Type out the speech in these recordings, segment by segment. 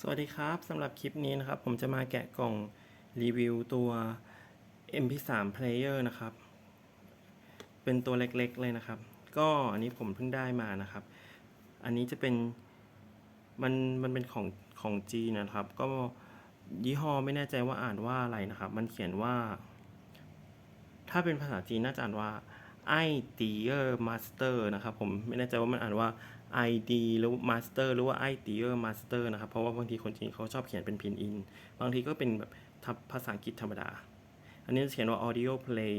สวัสดีครับสำหรับคลิปนี้นะครับ ผมจะมาแกะกล่องรีวิวตัว MP3 Player นะครับ เป็นตัวเล็กๆเลยนะครับ ก็อันนี้ผมเพิ่งได้มานะครับ อันนี้จะเป็นมันมันเป็นของของจีนะครับ ก็ยี่ห้อไม่แน่ใจว่าอ่านว่าอะไรนะครับ มันเขียนว่า ถ้าเป็นภาษาจีนน่าจะอ่านว่าไอเตียร์มาสเตอร์นะครับ ผมไม่แน่ใจว่ามันอ่านว่า ID หรือ Master หรือว่า ITER Master นะครับ เพราะว่าบางทีคนจีนเขาชอบเขียนเป็นพินอิน บางทีก็เป็นแบบทับภาษาอังกฤษธรรมดา อันนี้จะเขียนว่า Audio Play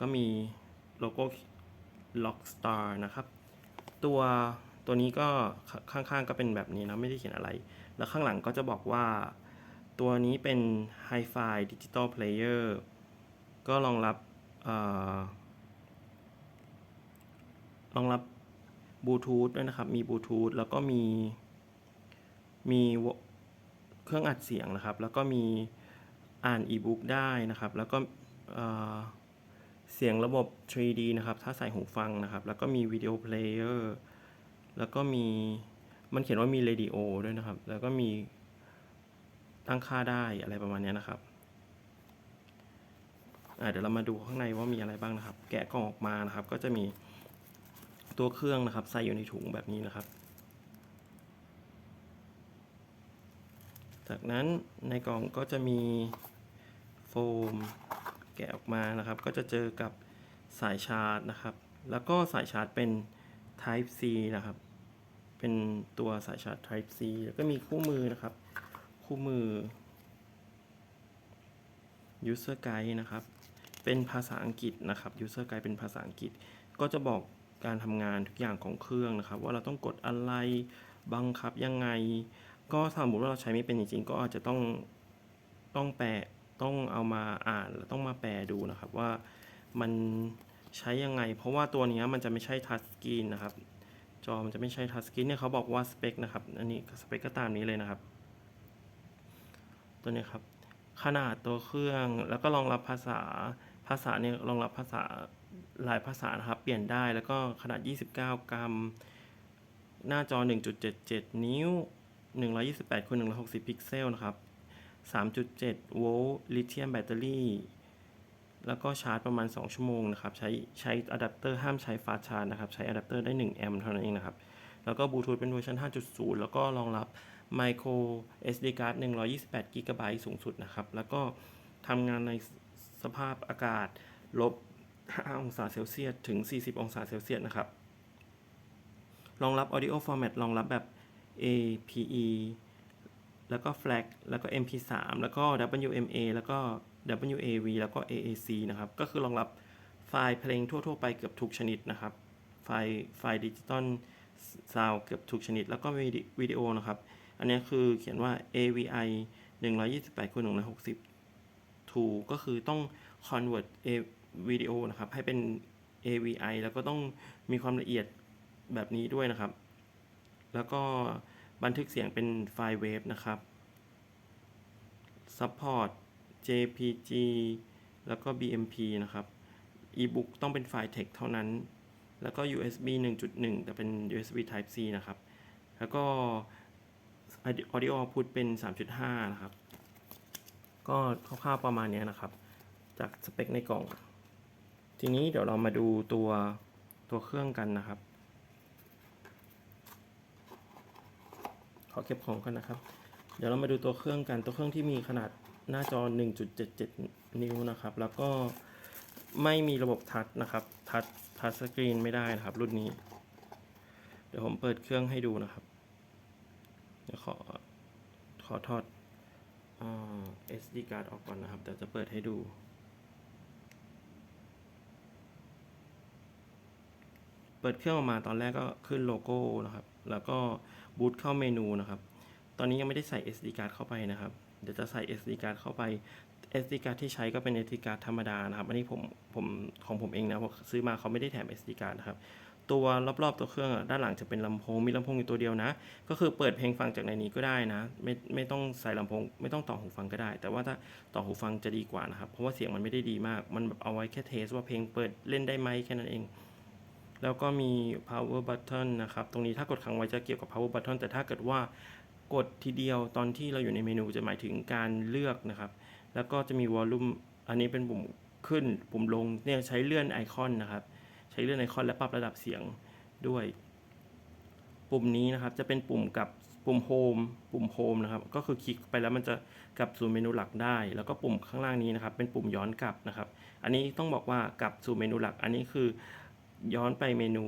ก็มีโลโก้ Lockstar นะครับ ตัวตัวนี้ก็ข้างๆก็เป็นแบบนี้นะ ไม่ได้เขียนอะไร แล้วข้างหลังก็จะบอกว่า ตัวนี้เป็น Hi-Fi Digital Player ก็รองรับรองรับ บลูทูธด้วยนะครับ มีบลูทูธแล้วก็มี มีเครื่องอัดเสียงนะครับ แล้วก็มีอ่านอีบุ๊กได้นะครับ แล้วก็เสียงระบบ 3D นะครับ ถ้าใส่หูฟังนะครับ แล้วก็มีวิดีโอเพลเยอร์ แล้วก็มี มันเขียนว่ามีเรดิโอด้วยนะครับ แล้วก็มีตั้งค่าได้อะไรประมาณนี้นะครับเดี๋ยวเรามาดูข้างในว่ามีอะไรบ้างนะครับ แกะกล่องออกมานะครับ ก็จะมี ตัวเครื่องนะครับ ใส่อยู่ในถุงแบบนี้นะครับ จากนั้นในกล่องก็จะมีโฟมแกะออกมานะครับ ก็จะเจอกับสายชาร์จนะครับ แล้วก็สายชาร์จเป็น Type C นะครับ เป็นตัวสายชาร์จ Type C แล้วก็มีคู่มือนะครับ คู่มือ user guide นะครับ เป็นภาษาอังกฤษนะครับ user guide เป็นภาษาอังกฤษ ก็จะบอก การทำงานทุกอย่างของเครื่องนะครับ ว่าเราต้องกดอะไรบังคับยังไง ก็สมมติว่าเราใช้ไม่เป็นจริงๆ ก็อาจจะต้องต้องแปลต้องเอามาอ่านแล้วต้องมาแปลดูนะครับว่ามันใช้ยังไง เพราะว่าตัวนี้มันจะไม่ใช่ทัชสกรีนนะครับ จอมันจะไม่ใช่ทัชสกรีนเนี่ยเขาบอกว่าสเปคนะครับอันนี้สเปคก็ตามนี้เลยนะครับ ตัวนี้ครับ ขนาดตัวเครื่องแล้วก็รองรับภาษาภาษาเนี่ยรองรับภาษา หลายภาษานะครับ เปลี่ยนได้แล้วก็ขนาด 29 กรัม หน้าจอ 1.77 นิ้ว 128คูณ160 พิกเซลนะครับ 3.7 โวลต์ลิเธียมแบตเตอรี่ แล้วก็ชาร์จประมาณ 2 ชั่วโมงนะครับ ใช้ใช้อะแดปเตอร์ห้ามใช้ฟาชาร์จนะครับ ใช้อะแดปเตอร์ได้ 1 แอมป์เท่านั้นเองนะครับ แล้วก็บลูทูธเป็นเวอร์ชัน5.0 แล้วก็รองรับ micro SD card 128 g b สูงสุดนะครับ แล้วก็ทำงานในสภาพอากาศลบ 5 องศาเซลเซียสถึง 40 องศาเซลเซียสนะครับรองรับ audio format รองรับแบบ APE แล้วก็ FLAC แล้วก็ MP3 แล้วก็ WMA แล้วก็ WAV แล้วก็ AAC นะครับ ก็คือรองรับไฟล์เพลงทั่ว ๆ ไปเกือบทุกชนิดนะครับ ไฟล์ไฟล์ดิจิตอลซาวเกือบทุกชนิด แล้วก็วิดีโอนะครับ อันนี้คือเขียนว่า AVI 128คูณ160 to ก็คือต้อง convert A วิดีโอนะครับ ให้เป็น AVI แล้วก็ต้องมีความละเอียดแบบนี้ด้วยนะครับ แล้วก็บันทึกเสียงเป็นไฟล์เวฟนะครับ support JPG แล้วก็ BMP นะครับ ebook ต้องเป็นไฟล์ text เท่านั้น แล้วก็ USB 1.1 แต่เป็น USB Type C นะครับ แล้วก็ audio output เป็น 3.5 นะครับ ก็คร่าวๆประมาณนี้นะครับ จากสเปคในกล่อง ทีนี้เดี๋ยวเรามาดูตัวตัวเครื่องกันนะครับ ขอเก็บของกันนะครับ เดี๋ยวเรามาดูตัวเครื่องกัน ตัวเครื่องที่มีขนาดหน้าจอ 1.77 นิ้วนะครับ แล้วก็ไม่มีระบบทัชนะครับ ทัชทัชสกรีนไม่ได้นะครับ รุ่นนี้ เดี๋ยวผมเปิดเครื่องให้ดูนะครับ เดี๋ยวขอขอถอดอ SD card ออกก่อนนะครับ เดี๋ยวจะเปิดให้ดู ปิดเครื่องออกมาตอนแรกก็ขึ้นโลโก้นะครับ แล้วก็บูตเข้าเมนูนะครับ ตอนนี้ยังไม่ได้ใส่ SD card เข้าไปนะครับ เดี๋ยวจะใส่ SD card เข้าไป SD card ที่ใช้ก็เป็น SD card ธรรมดานะครับ อันนี้ผมผมของผมเองนะผมซื้อมาเขาไม่ได้แถม SD card นะครับ ตัวรอบๆตัวเครื่องด้านหลังจะเป็นลำโพง มีลำโพงอยู่ตัวเดียวนะ ก็คือเปิดเพลงฟังจากในนี้ก็ได้นะ ไม่ไม่ต้องใส่ลำโพง ไม่ต้องต่อหูฟังก็ได้ แต่ว่าถ้าต่อหูฟังจะดีกว่านะครับ เพราะว่าเสียงมันไม่ได้ดีมาก มันแบบเอาไว้แค่เทสว่าเพลงเปิดเล่นได้ไหมแค่นั้นเอง แล้วก็มี power button นะครับ ตรงนี้ถ้ากดค้างไว้จะเกี่ยวกับ power button แต่ถ้าเกิดว่ากดทีเดียวตอนที่เราอยู่ในเมนูจะหมายถึงการเลือกนะครับ แล้วก็จะมีวอลลุ่มอันนี้เป็นปุ่มขึ้นปุ่มลงเนี่ยใช้เลื่อนไอคอนนะครับ ใช้เลื่อนไอคอนและปรับระดับเสียงด้วย ปุ่มนี้นะครับจะเป็นปุ่มกับปุ่มโฮมปุ่มโฮมนะครับ ก็คือคลิกไปแล้วมันจะกลับสู่เมนูหลักได้ แล้วก็ปุ่มข้างล่างนี้นะครับ เป็นปุ่มย้อนกลับนะครับ อันนี้ต้องบอกว่ากลับสู่เมนูหลัก อันนี้คือ ย้อนไปเมนู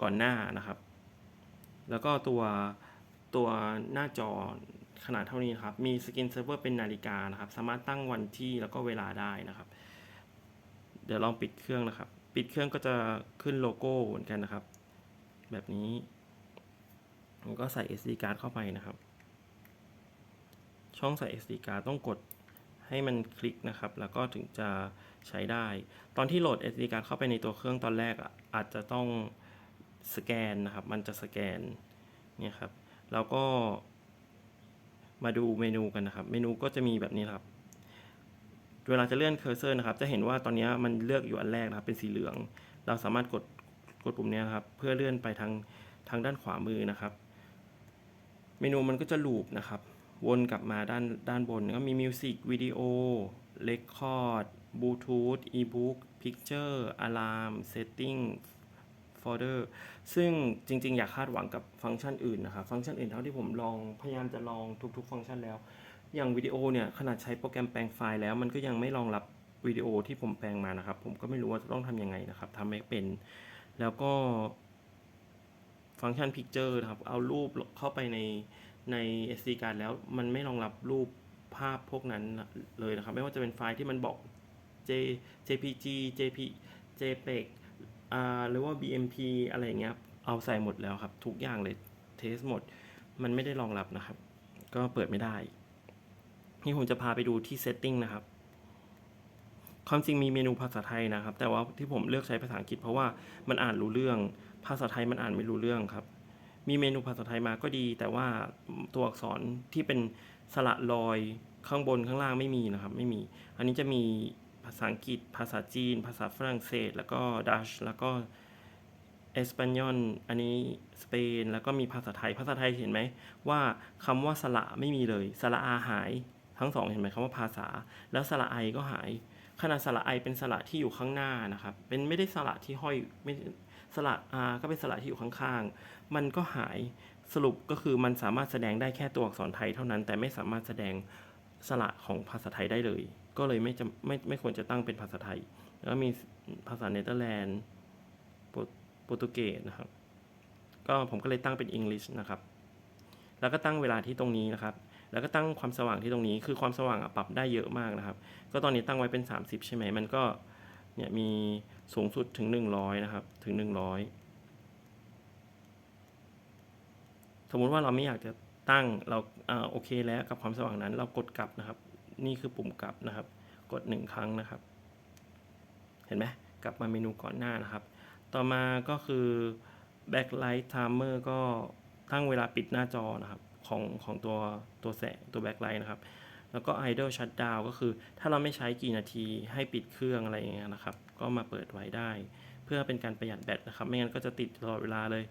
ก่อนหน้านะครับ แล้วก็ตัวตัวหน้าจอขนาดเท่านี้นครับ มีสกินเซิร์ฟเวอร์เป็นนาฬิกานะครับ สามารถตั้งวันที่แล้วก็เวลาได้นะครับ เดี๋ยวลองปิดเครื่องนะครับ ปิดเครื่องก็จะขึ้นโลโก้เหมือนกันนะครับ แบบนี้ผมก็ใส่ SD card เข้าไปนะครับ ช่องใส่ SD card ต้องกด ให้มันคลิกนะครับ แล้วก็ถึงจะใช้ได้ ตอนที่โหลด SD card เข้าไปในตัวเครื่องตอนแรกอาจจะต้องสแกนนะครับ มันจะสแกนเนี่ยครับ แล้วก็มาดูเมนูกันนะครับ เมนูก็จะมีแบบนี้ครับ เวลาจะเลื่อนเคอร์เซอร์นะครับ จะเห็นว่าตอนนี้มันเลือกอยู่อันแรกนะครับ เป็นสีเหลือง เราสามารถกดกดปุ่มนี้นครับ เพื่อเลื่อนไปทางทางด้านขวามือนะครับ เมนูมันก็จะลูปนะครับ วนกลับมาด้านด้านบนก็มีมิวสิกวิดีโอเรคคอร์ดบลูทูธอีบุ๊กพิกเจอร์อะลามเซตติ้งโฟลเดอร์ซึ่งจริง ๆ อยากคาดหวังกับฟังก์ชันอื่นนะครับ ฟังก์ชันอื่นเท่าที่ผมลองพยายามจะลองทุก ๆ ฟังก์ชันแล้ว อย่างวิดีโอเนี่ย ขนาดใช้โปรแกรมแปลงไฟล์แล้วมันก็ยังไม่รองรับวิดีโอที่ผมแปลงมานะครับ ผมก็ไม่รู้ว่าจะต้องทำยังไงนะครับทำไม่เป็น แล้วก็ฟังก์ชัน Picture นะครับ เอารูปเข้าไปใน ใน SD card แล้วมันไม่รองรับรูปภาพพวกนั้นเลยนะครับ ไม่ว่าจะเป็นไฟล์ที่มันบอก J JPG JP JPEG อ่าหรือว่า BMP อะไรอย่างเงี้ยเอาใส่หมดแล้วครับ ทุกอย่างเลยเทสหมด มันไม่ได้รองรับนะครับ ก็เปิดไม่ได้ นี่ผมจะพาไปดูที่ setting นะครับความจริงมีเมนูภาษาไทยนะครับ แต่ว่าที่ผมเลือกใช้ภาษาอังกฤษเพราะว่ามันอ่านรู้เรื่อง ภาษาไทยมันอ่านไม่รู้เรื่องครับ มีเมนูภาษาไทยมาก็ดี แต่ว่าตัวอักษรที่เป็นสระลอยข้างบนข้างล่างไม่มีนะครับ ไม่มี อันนี้จะมีภาษาอังกฤษ ภาษาจีน ภาษาฝรั่งเศส แล้วก็ดัชแล้วก็เอสเปนยอนอันนี้สเปนแล้วก็มีภาษาไทยภาษาไทยเห็นไหมว่าคำว่าสระไม่มีเลยสระอาหายทั้งสองเห็นไหมคำว่าภาษา แล้วสระไอก็หายขนาดสระไอเป็นสระที่อยู่ข้างหน้านะครับ เป็นไม่ได้สระที่ห้อยไม่ สระอาก็เป็นสระที่อยู่ข้างๆ มันก็หายสรุปก็คือมันสามารถแสดงได้แค่ตัวอักษรไทยเท่านั้น แต่ไม่สามารถแสดงสระของภาษาไทยได้เลย ก็เลยไม่จะไม่ไม่ควรจะตั้งเป็นภาษาไทย แล้วมีภาษาเนเธอร์แลนด์โปรตุเกสนะครับ ก็ผมก็เลยตั้งเป็น English นะครับ แล้วก็ตั้งเวลาที่ตรงนี้นะครับ แล้วก็ตั้งความสว่างที่ตรงนี้ คือความสว่างปรับได้เยอะมากนะครับ ก็ตอนนี้ตั้งไว้เป็น 30 ใช่ไหม มันก็เนี่ยมี สูงสุดถึง 100 นะครับ ถึง 100 สมมุติว่าเราไม่อยากจะตั้งเราอ่าโอเคแล้วกับความสว่างนั้น เรากดกลับนะครับ นี่คือปุ่มกลับนะครับ กด 1 ครั้งนะครับ เห็นไหมกลับมาเมนูก่อนหน้านะครับ ต่อมาก็คือ backlight timer ก็ตั้งเวลาปิดหน้าจอนะครับของของตัวตัวแสงตัว backlight นะครับ แล้วก็ idle shutdown ก็คือ ถ้าเราไม่ใช้กี่นาทีให้ปิดเครื่องอะไรอย่างเงี้ยนะครับ ก็มาเปิดไว้ได้ เพื่อเป็นการประหยัดแบตนะครับ ไม่งั้นก็จะติดตลอดเวลาเลย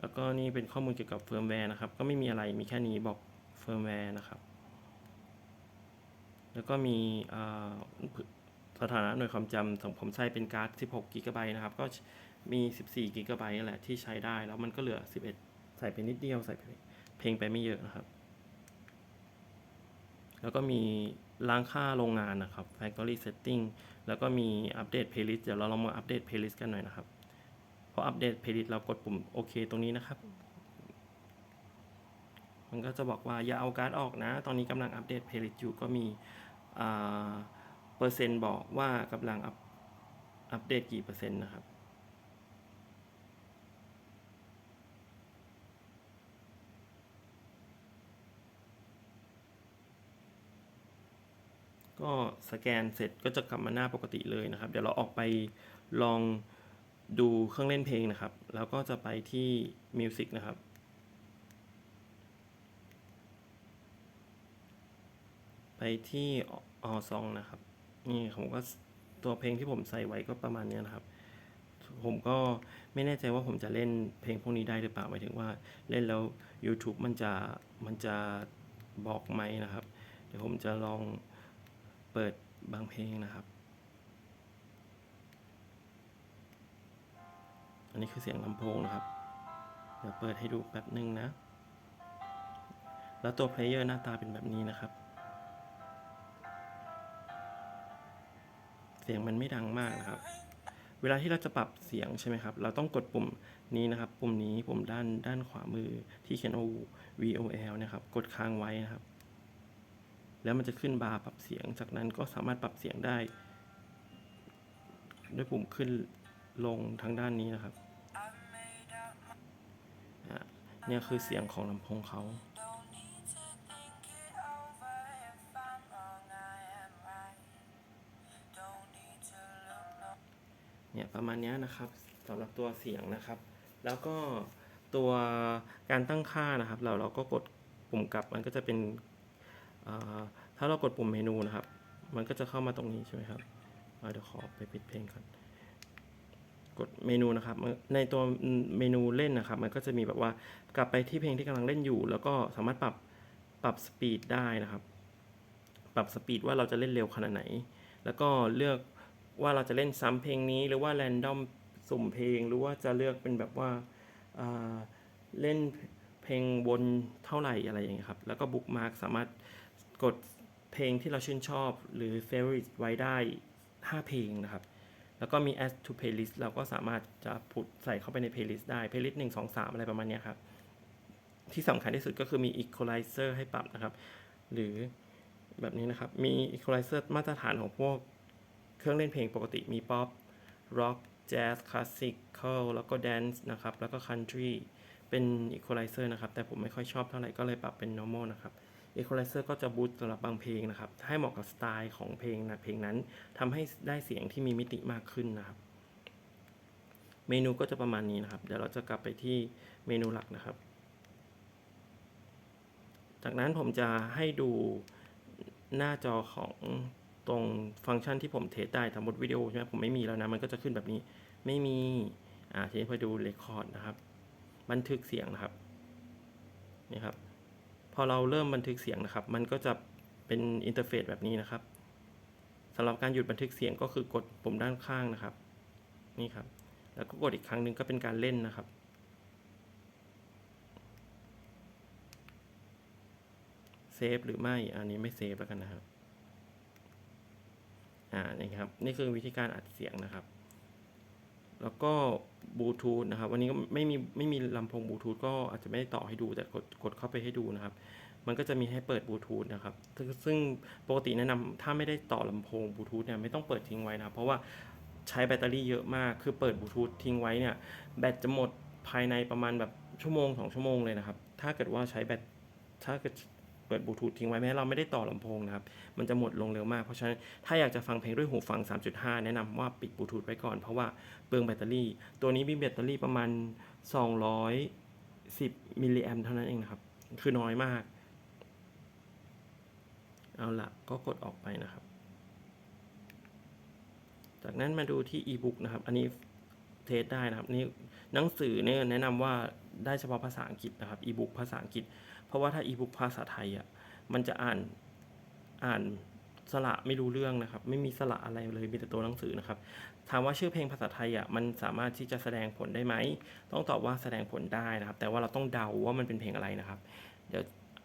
แล้วก็นี่เป็นข้อมูลเกี่ยวกับเฟิร์มแวร์นะครับ ก็ไม่มีอะไรมีแค่นี้บอกเฟิร์มแวร์นะครับ แล้วก็มีสถานะหน่วยความจำของผมใช้เป็นการ์ด 16 กิกะไบต์นะครับ ก็มี 14 กิกะไบต์นั่นแหละที่ใช้ได้ แล้วมันก็เหลือ 11 ใส่ไปนิดเดียวใส่เพลงไปไม่เยอะนะครับ แล้วก็มีล้างค่าโรงงานนะครับ factory setting แล้วก็มีอัปเดต playlist เดี๋ยวเราลองมาอัปเดต playlist กันหน่อยนะครับ พออัปเดต playlist เรากดปุ่มโอเคตรงนี้นะครับ มันก็จะบอกว่าอย่าเอาการ์ดออกนะ ตอนนี้กำลังอัปเดต playlist อยู่ก็มีเปอร์เซ็นต์บอกว่ากำลังอัปอัปเดตกี่เปอร์เซ็นต์นะครับ ก็สแกนเสร็จก็จะกลับมาหน้าปกติเลยนะครับ เดี๋ยวเราออกไปลองดูเครื่องเล่นเพลงนะครับ แล้วก็จะไปที่ Music นะครับ ไปที่ออซองนะครับ นี่ผมก็ตัวเพลงที่ผมใส่ไว้ก็ประมาณเนี้ยนะครับ ผมก็ไม่แน่ใจว่าผมจะเล่นเพลงพวกนี้ได้หรือเปล่าหมายถึงว่าเล่นแล้ว YouTube มันจะมันจะบอกไหมนะครับ เดี๋ยวผมจะลอง เปิดบางเพลงนะครับ อันนี้คือเสียงลำโพงนะครับ เดี๋ยวเปิดให้ดูแป๊บหนึ่งนะ แล้วตัวเพลเยอร์หน้าตาเป็นแบบนี้นะครับ เสียงมันไม่ดังมากนะครับ เวลาที่เราจะปรับเสียงใช่ไหมครับ เราต้องกดปุ่มนี้นะครับ ปุ่มนี้ปุ่มด้านด้านขวามือที่เขียนว่า VOL นะครับ กดค้างไว้นะครับ แล้วมันจะขึ้นบาร์ปรับเสียง จากนั้นก็สามารถปรับเสียงได้ ด้วยปุ่มขึ้นลงทางด้านนี้นะครับเนี่ยคือเสียงของลำโพงเขาเนี่ยประมาณนี้นะครับสำหรับตัวเสียงนะครับ แล้วก็ตัวการตั้งค่านะครับ เราเราก็กดปุ่มกลับมันก็จะเป็น ถ้าเรากดปุ่มเมนูนะครับ มันก็จะเข้ามาตรงนี้ใช่ไหมครับเดี๋ยวขอไปปิดเพลงก่อนกดเมนูนะครับ ในตัวเมนูเล่นนะครับ มันก็จะมีแบบว่ากลับไปที่เพลงที่กำลังเล่นอยู่ แล้วก็สามารถปรับปรับสปีดได้นะครับ ปรับสปีดว่าเราจะเล่นเร็วขนาดไหน แล้วก็เลือกว่าเราจะเล่นซ้ำเพลงนี้หรือว่าแรนดอมสุ่มเพลงหรือว่าจะเลือกเป็นแบบว่าอ่าเล่นเพลงวนเท่าไหร่อะไรอย่างเงี้ยครับ แล้วก็บุ๊กมาร์กสามารถ กดเพลงที่เราชื่นชอบหรือ favorite ไว้ได้ 5 เพลงนะครับ แล้วก็มี add to playlist เราก็สามารถจะพุดใส่เข้าไปใน playlist ได้ playlist 1 2 3 อะไรประมาณนี้ครับ ที่สำคัญที่สุดก็คือมี equalizer ให้ปรับนะครับ หรือแบบนี้นะครับ มี equalizer มาตรฐานของพวกเครื่องเล่นเพลงปกติมีป๊อปร็อกแจ๊สคลาสสิคอลแล้วก็แดนซ์นะครับ แล้วก็คันทรีเป็น equalizer นะครับ แต่ผมไม่ค่อยชอบเท่าไหร่ก็เลยปรับเป็น normal นะครับ equalizer ก็จะบูตสำหรับบางเพลงนะครับ ให้เหมาะกับสไตล์ของเพลงนะเพลงนั้นทำให้ได้เสียงที่มีมิติมากขึ้นนะครับ เมนูก็จะประมาณนี้นะครับ เดี๋ยวเราจะกลับไปที่เมนูหลักนะครับ จากนั้นผมจะให้ดูหน้าจอของตรงฟังก์ชันที่ผมเทสได้สมมติวิดีโอใช่ไหมผมไม่มีแล้วนะ มันก็จะขึ้นแบบนี้ ไม่มี อ่าทีนี้พอดูเรคคอร์ดนะครับ บันทึกเสียงนะครับ นี่ครับ อเราเริ่มบันทึกเสียงนะครับ มันก็จะเป็นอินเทอร์เฟซแบบนี้นะครับสำหรับการหยุดบันทึกเสียงก็คือกดปุ่มด้านข้างนะครับ นี่ครับ แล้วก็กดอีกครั้งหนึ่งก็เป็นการเล่นนะครับ เซฟหรือไม่ อันนี้ไม่เซฟแล้วกันนะครับ อ่า นี่ครับ นี่คือวิธีการอัดเสียงนะครับ แล้วก็บลูทูธนะครับ วันนี้ก็ไม่มีไม่มีลำโพงบลูทูธก็อาจจะไม่ได้ต่อให้ดูแต่กดกดเข้าไปให้ดูนะครับ มันก็จะมีให้เปิดบลูทูธนะครับ ซึ่งปกติแนะนำถ้าไม่ได้ต่อลำโพงบลูทูธเนี่ยไม่ต้องเปิดทิ้งไว้นะเพราะว่าใช้แบตเตอรี่เยอะมาก คือเปิดบลูทูธทิ้งไว้เนี่ยแบตจะหมดภายในประมาณแบบชั่วโมงสองชั่วโมงเลยนะครับ ถ้าเกิดว่าใช้แบตถ้าเกิด เปิดบลูทูธทิ้งไว้แม้เราไม่ได้ต่อลำโพงนะครับ มันจะหมดลงเร็วมาก เพราะฉะนั้นถ้าอยากจะฟังเพลงด้วยหูฟัง 3.5 แนะนำว่าปิดบลูทูธไว้ก่อนเพราะว่าเปลืองแบตเตอรี่ ตัวนี้มีแบตเตอรี่ประมาณ 210มิลลิแอมเท่านั้นเองนะครับ คือน้อยมาก เอาละก็กดออกไปนะครับ จากนั้นมาดูที่อีบุ๊กนะครับ อันนี้เทสได้นะครับนี่หนังสือเนี่ยแนะนำว่าได้เฉพาะภาษาอังกฤษนะครับอีบุ๊กภาษาอังกฤษ เพราะว่าถ้าอีบุ๊กภาษาไทยอะมันจะอ่านอ่านสระไม่รู้เรื่องนะครับ ไม่มีสระอะไรเลยมีแต่ตัวหนังสือนะครับ ถามว่าชื่อเพลงภาษาไทยอะมันสามารถที่จะแสดงผลได้ไหม ต้องตอบว่าแสดงผลได้นะครับ แต่ว่าเราต้องเดาว่ามันเป็นเพลงอะไรนะครับ เดี๋ยว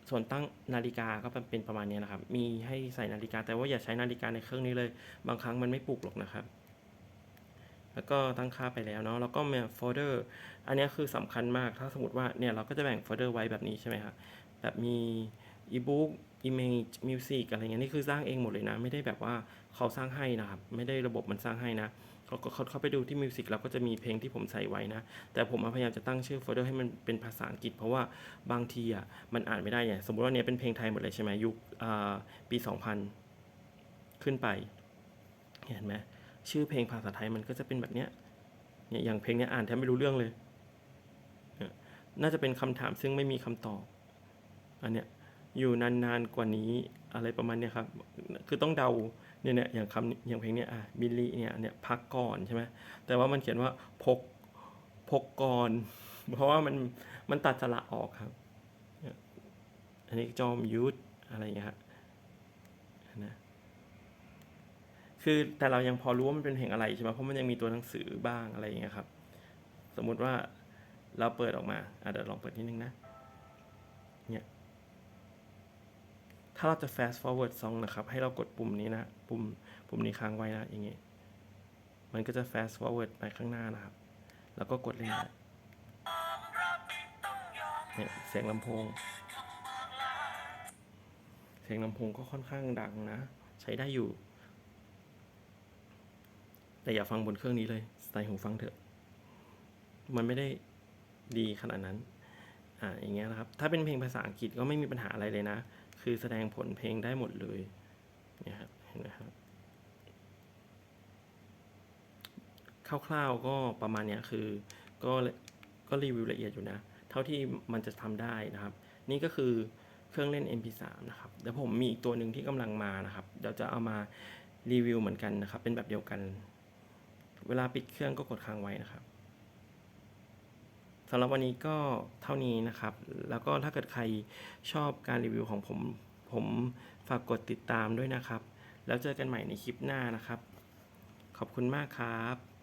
ส่วนตั้งนาฬิกาก็เป็นประมาณนี้นะครับ มีให้ใส่นาฬิกาแต่ว่าอย่าใช้นาฬิกาในเครื่องนี้เลย บางครั้งมันไม่ปลุกหรอกนะครับ แล้วก็ตั้งค่าไปแล้วเนาะแล้วก็มีโฟลเดอร์อันนี้คือสำคัญมากถ้าสมมติว่าเนี่ยเราก็จะแบ่งโฟลเดอร์ไว้แบบนี้ใช่ไหมครับแบบมี e-book image music อะไรเงี้ยนี่คือสร้างเองหมดเลยนะ ไม่ได้แบบว่าเขาสร้างให้นะครับ ไม่ได้ระบบมันสร้างให้นะเขาก็เข้าไปดูที่ music เราก็จะมีเพลงที่ผมใส่ไว้นะ แต่ผมพยายามจะตั้งชื่อโฟลเดอร์ให้มันเป็นภาษาอังกฤษ เพราะว่าบางทีอะมันอ่านไม่ได้อย่างสมมติว่าเนี่ยเป็นเพลงไทยหมดเลยใช่ไหมยุคปี 2000 ขึ้นไป เห็นไหม ชื่อเพลงภาษาไทยมันก็จะเป็นแบบเนี้ยเนี่ยอย่างเพลงเนี้ยอ่านแทบไม่รู้เรื่องเลย น่าจะเป็นคำถามซึ่งไม่มีคำตอบ อันเนี้ยอยู่นานๆกว่านี้อะไรประมาณเนี้ยครับ คือต้องเดาเนี่ยเนี่ยอย่างคำอย่างเพลงเนี้ยอะบิลลี่เนี่ยเนี่ยพักก่อนใช่ไหมแต่ว่ามันเขียนว่าพกพกก่อน เพราะว่ามันมันตัดสระออกครับ อันนี้จอมยุทธอะไรอย่างเงี้ยฮะนะ คือแต่เรายังพอรู้ว่ามันเป็นเพลงอะไรใช่ไหมเพราะมันยังมีตัวหนังสือบ้างอะไรอย่างเงี้ยครับ สมมุติว่าเราเปิดออกมาอะเดี๋ยวลองเปิดนิดนึงนะ เนี่ย ถ้าเราจะ fast forward song นะครับ ให้เรากดปุ่มนี้นะ ปุ่ม ปุ่มนี้ค้างไว้นะ อย่างเงี้ยมันก็จะ fast forward ไปข้างหน้านะครับ แล้วก็กดเล่นได้เนี่ยเสียงลำโพง เสียงลำโพงก็ค่อนข้างดังนะ ใช้ได้อยู่ แต่อย่าฟังบนเครื่องนี้เลยใส่หูฟังเถอะ มันไม่ได้ดีขนาดนั้น อ่า อย่างเงี้ยนะครับ ถ้าเป็นเพลงภาษาอังกฤษก็ไม่มีปัญหาอะไรเลยนะ คือแสดงผลเพลงได้หมดเลยเนี่ยครับ เห็นไหมครับ คร่าวๆก็ประมาณเนี้ยคือ ก็ ก็รีวิวละเอียดอยู่นะ เท่าที่มันจะทำได้นะครับ นี่ก็คือเครื่องเล่น MP3 นะครับ เดี๋ยวผมมีอีกตัวหนึ่งที่กำลังมานะครับ เดี๋ยวจะเอามารีวิวเหมือนกันนะครับ เป็นแบบเดียวกัน เวลาปิดเครื่องก็กดค้างไว้นะครับสำหรับวันนี้ก็เท่านี้นะครับ แล้วก็ถ้าเกิดใครชอบการรีวิวของผม ผมฝากกดติดตามด้วยนะครับ แล้วเจอกันใหม่ในคลิปหน้านะครับ ขอบคุณมากครับ